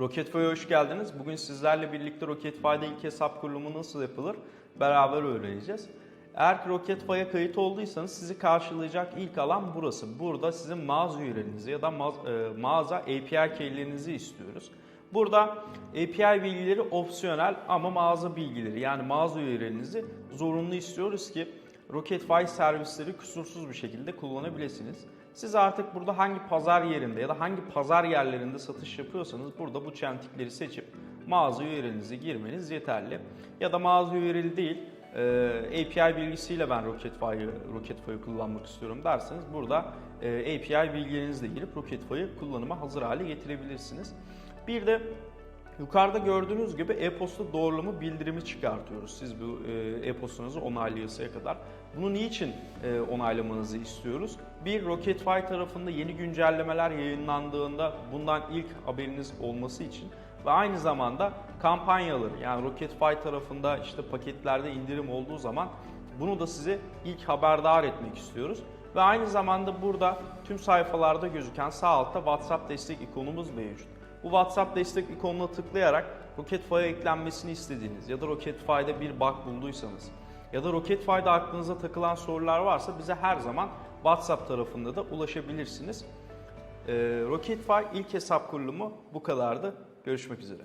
Rocketfy'e hoş geldiniz. Bugün sizlerle birlikte Rocketfy'da ilk hesap kurulumu nasıl yapılır beraber öğreneceğiz. Eğer ki kayıt olduysanız sizi karşılayacak ilk alan burası. Burada sizin mağaza URL'inizi ya da e, mağaza API keylerinizi istiyoruz. Burada API bilgileri opsiyonel ama mağaza bilgileri yani mağaza URL'inizi zorunlu istiyoruz ki Rocketfy servisleri kusursuz bir şekilde kullanabilirsiniz. Siz artık burada hangi pazar yerinde ya da hangi pazar yerlerinde satış yapıyorsanız burada bu çentikleri seçip mağaza URL'inizi girmeniz yeterli. Ya da mağaza URL değil e, API bilgisiyle ben Rocketfy'ı Rocketfy'ı kullanmak istiyorum derseniz burada e, API bilgilerinizle girip Rocketfy'ı kullanıma hazır hale getirebilirsiniz. Bir de Yukarıda gördüğünüz gibi e-posta doğrulama bildirimi çıkartıyoruz. Siz bu e, e-postanızı onaylayasıya kadar. Bunu niçin e, onaylamanızı istiyoruz? Bir, Rocketfy tarafında yeni güncellemeler yayınlandığında bundan ilk haberiniz olması için ve aynı zamanda kampanyaları yani Rocketfy tarafında işte paketlerde indirim olduğu zaman bunu da size ilk haberdar etmek istiyoruz. Ve aynı zamanda burada tüm sayfalarda gözüken sağ altta WhatsApp destek ikonumuz mevcut. Bu WhatsApp destek ikonuna tıklayarak Rocketfy'a eklenmesini istediğiniz ya da Rocketfy'da bir bug bulduysanız ya da Rocketfy'da aklınıza takılan sorular varsa bize her zaman WhatsApp tarafında da ulaşabilirsiniz. Ee, Rocketfy ilk hesap kurulumu bu kadardı. Görüşmek üzere.